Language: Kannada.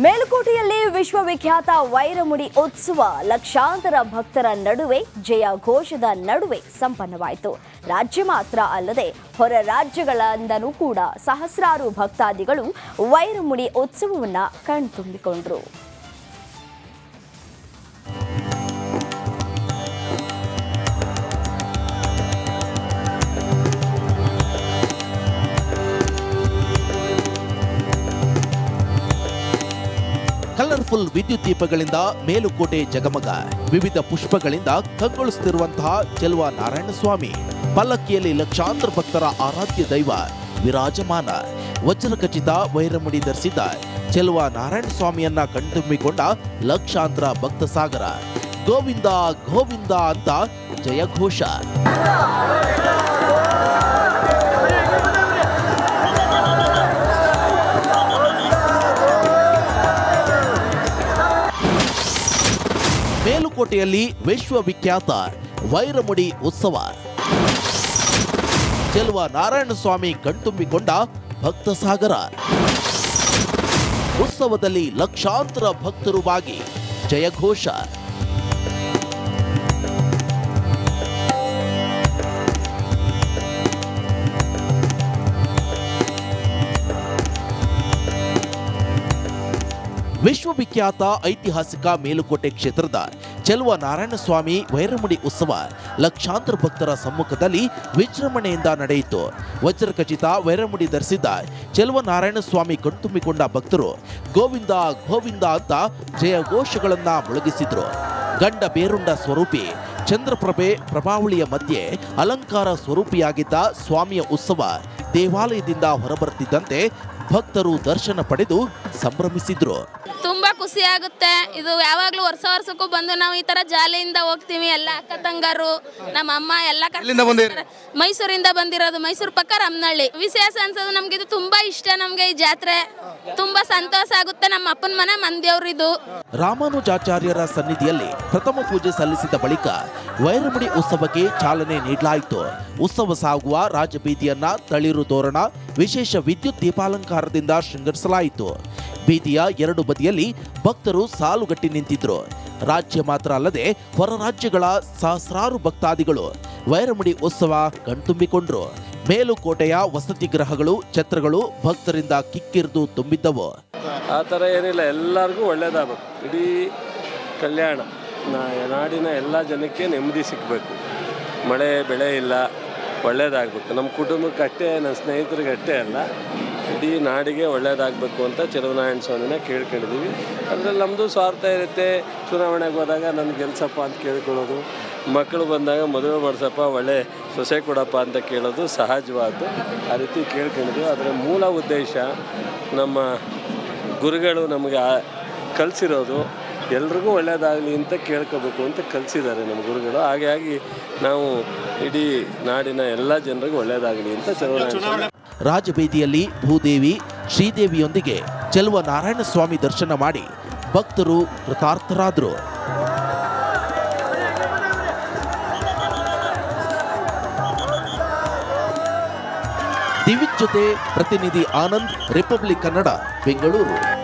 ಮೇಲುಕೋಟೆಯಲ್ಲಿ ವಿಶ್ವವಿಖ್ಯಾತ ವೈರಮುಡಿ ಉತ್ಸವ ಲಕ್ಷಾಂತರ ಭಕ್ತರ ನಡುವೆ ಜಯ ಘೋಷದ ನಡುವೆ ಸಂಪನ್ನವಾಯಿತು. ರಾಜ್ಯ ಮಾತ್ರ ಅಲ್ಲದೆ ಹೊರ ರಾಜ್ಯಗಳಿಂದಲೂ ಕೂಡ ಸಹಸ್ರಾರು ಭಕ್ತಾದಿಗಳು ವೈರಮುಡಿ ಉತ್ಸವವನ್ನು ಕಣ್ತುಂಬಿಕೊಂಡ್ರು. ಕಲರ್ಫುಲ್ ವಿದ್ಯುತ್ ದೀಪಗಳಿಂದ ಮೇಲುಕೋಟೆ ಜಗಮಗ. ವಿವಿಧ ಪುಷ್ಪಗಳಿಂದ ಕಂಗೊಳಿಸುತ್ತಿರುವಂತಹ ಚೆಲುವ ನಾರಾಯಣಸ್ವಾಮಿ ಪಲ್ಲಕ್ಕಿಯಲ್ಲಿ ಲಕ್ಷಾಂತರ ಭಕ್ತರ ಆರಾಧ್ಯ ದೈವ ವಿರಾಜಮಾನ. ವಜ್ರಖಚಿತ ವೈರಮುಡಿ ಧರಿಸಿದ್ದ ಚೆಲುವ ನಾರಾಯಣಸ್ವಾಮಿಯನ್ನ ಕಣ್ತುಂಬಿಕೊಂಡ ಲಕ್ಷಾಂತರ ಭಕ್ತ ಸಾಗರ ಗೋವಿಂದ ಗೋವಿಂದ ಅಂತ ಜಯಘೋಷ. ಮೇಲುಕೋಟೆಯಲ್ಲಿ ವಿಶ್ವವಿಖ್ಯಾತ ವೈರಮುಡಿ ಉತ್ಸವ. ಚೆಲುವ ನಾರಾಯಣಸ್ವಾಮಿ ಕಣ್ತುಂಬಿಕೊಂಡ ಭಕ್ತ ಸಾಗರ ಉತ್ಸವದಲ್ಲಿ ಲಕ್ಷಾಂತರ ಭಕ್ತರು ಬಾಗಿ ಜಯಘೋಷ. ವಿಶ್ವವಿಖ್ಯಾತ ಐತಿಹಾಸಿಕ ಮೇಲುಕೋಟೆ ಕ್ಷೇತ್ರದ ಚೆಲುವ ನಾರಾಯಣಸ್ವಾಮಿ ವೈರಮುಡಿ ಉತ್ಸವ ಲಕ್ಷಾಂತರ ಭಕ್ತರ ಸಮ್ಮುಖದಲ್ಲಿ ವಿಜೃಂಭಣೆಯಿಂದ ನಡೆಯಿತು. ವಜ್ರಖಚಿತ ವೈರಮುಡಿ ಧರಿಸಿದ್ದ ಚೆಲುವ ನಾರಾಯಣಸ್ವಾಮಿ ಕಣ್ತುಂಬಿಕೊಂಡ ಭಕ್ತರು ಗೋವಿಂದ ಗೋವಿಂದ ಅಂತ ಜಯಘೋಷಗಳನ್ನ ಮೊಳಗಿಸಿದ್ರು. ಗಂಡ ಬೇರುಂಡ ಸ್ವರೂಪಿ, ಚಂದ್ರಪ್ರಭೆ ಪ್ರಭಾವಳಿಯ ಮಧ್ಯೆ ಅಲಂಕಾರ ಸ್ವರೂಪಿಯಾಗಿದ್ದ ಸ್ವಾಮಿಯ ಉತ್ಸವ ದೇವಾಲಯದಿಂದ ಹೊರಬರುತ್ತಿದ್ದಂತೆ ಭಕ್ತರು ದರ್ಶನ ಪಡೆದು ಸಂಭ್ರಮಿಸಿದ್ರು. ಖುಷಿ ಆಗುತ್ತೆ. ಇದು ಯಾವಾಗ್ಲೂ ವರ್ಷ ವರ್ಷಕ್ಕೂ ಬಂದು ನಾವು ಈ ತರ ಜಾಲಿಯಿಂದ ಹೋಗ್ತೀವಿ. ಎಲ್ಲ ಅಕ್ಕ ತಂಗಾರು ನಮ್ಮ ಅಮ್ಮ ಎಲ್ಲ ಕರ್ಕೊಂಡ್? ಮೈಸೂರಿಂದ ಬಂದಿರೋದು ಮೈಸೂರು ಪಕ್ಕ ರಮ್ನಳ್ಳಿ. ವಿಶೇಷ ಅನ್ಸೋದು ನಮ್ಗೆ ಇದು ತುಂಬಾ ಇಷ್ಟ ನಮ್ಗೆ ಈ ಜಾತ್ರೆ. ತುಂಬಾ ಸಂತೋಷ ಆಗುತ್ತೆ. ನಮ್ಮ ಅಪ್ಪನ ಮನೆ ಮಂದಿಯವ್ರು ಇದು. ರಾಮಾನುಜಾಚಾರ್ಯರ ಸನ್ನಿಧಿಯಲ್ಲಿ ಪ್ರಥಮ ಪೂಜೆ ಸಲ್ಲಿಸಿದ ಬಳಿಕ ವೈರಮುಡಿ ಉತ್ಸವಕ್ಕೆ ಚಾಲನೆ ನೀಡಲಾಯಿತು. ಉತ್ಸವ ಸಾಗುವ ರಾಜಬೀದಿಯನ್ನ ತಳಿರು ತೋರಣ ವಿಶೇಷ ವಿದ್ಯುತ್ ದೀಪಾಲಂಕಾರದಿಂದ ಶೃಂಗರಿಸಲಾಯಿತು. ಬೀದಿಯ ಎರಡು ಬದಿಯಲ್ಲಿ ಭಕ್ತರು ಸಾಲುಗಟ್ಟಿ ನಿಂತಿದ್ರು. ರಾಜ್ಯ ಮಾತ್ರ ಅಲ್ಲದೆ ಹೊರ ರಾಜ್ಯಗಳ ಸಹಸ್ರಾರು ಭಕ್ತಾದಿಗಳು ವೈರಮುಡಿ ಉತ್ಸವ ಕಣ್ತುಂಬಿಕೊಂಡ್ರು. ಮೇಲುಕೋಟೆಯ ವಸತಿ ಗ್ರಹಗಳು ಛತ್ರಗಳು ಭಕ್ತರಿಂದ ಕಿಕ್ಕಿರಿದು ತುಂಬಿದ್ದವು. ಆ ಥರ ಏನಿಲ್ಲ, ಎಲ್ಲರಿಗೂ ಒಳ್ಳೇದಾಗಬೇಕು. ಇಡೀ ಕಲ್ಯಾಣ ನಾಡಿನ ಎಲ್ಲ ಜನಕ್ಕೆ ನೆಮ್ಮದಿ ಸಿಕ್ಕಬೇಕು ಮಳೆ, ಬೆಳೆ ಇಲ್ಲ, ಒಳ್ಳೇದಾಗಬೇಕು. ನಮ್ಮ ಕುಟುಂಬಕ್ಕೆ ಅಷ್ಟೇ ನನ್ನ ಸ್ನೇಹಿತರಿಗೆ ಅಷ್ಟೇ ಅಲ್ಲ. ಇಡೀ ನಾಡಿಗೆ ಒಳ್ಳೆಯದಾಗಬೇಕು ಅಂತ ಚಿರನಾರಾಯಣ ಸ್ವಾಮಿನ ಕೇಳ್ಕೊಂಡಿದ್ದೀವಿ. ಅಂದರೆ ನಮ್ಮದು ಸ್ವಾರ್ಥ ಇರುತ್ತೆ. ಚುನಾವಣೆಗೆ ಹೋದಾಗ ನನ್ನ ಗೆಲ್ಸಪ್ಪ ಅಂತ ಕೇಳ್ಕೊಳ್ಳೋದು. ಮಕ್ಕಳು ಬಂದಾಗ ಮದುವೆ ಮಾಡಿಸಪ್ಪ ಒಳ್ಳೆ ಸೊಸೆ ಕೊಡಪ್ಪ ಅಂತ ಕೇಳೋದು ಸಹಜವಾದ್ದು. ಆ ರೀತಿ ಕೇಳ್ಕೊಂಡಿದ್ದೀವಿ. ಅದರ ಮೂಲ ಉದ್ದೇಶ ನಮ್ಮ ಗುರುಗಳು ನಮಗೆ ಕಲಿಸಿರೋದು ಎಲ್ರಿಗೂ ಒಳ್ಳೆಯದಾಗಲಿ ಅಂತ ಕೇಳ್ಕೋಬೇಕು ಅಂತ ಕಲಿಸಿದ್ದಾರೆ ನಮ್ಮ ಗುರುಗಳು. ಹಾಗಾಗಿ ನಾವು ಇಡೀ ನಾಡಿನ ಎಲ್ಲ ಜನರಿಗೂ ಒಳ್ಳೆಯದಾಗಲಿ ಅಂತ ಚಲುವನಾರಾಯಣ ರಾಜಬೀದಿಯಲ್ಲಿ ಭೂದೇವಿ, ಶ್ರೀದೇವಿಯೊಂದಿಗೆ ಚೆಲುವ ನಾರಾಯಣ ಸ್ವಾಮಿ ದರ್ಶನ ಮಾಡಿ ಭಕ್ತರು ಕೃತಾರ್ಥರಾದರು. ದಿವಿಜ್ ಜೊತೆ ಪ್ರತಿನಿಧಿ ಆನಂದ್, ರಿಪಬ್ಲಿಕ್ ಕನ್ನಡ, ಬೆಂಗಳೂರು.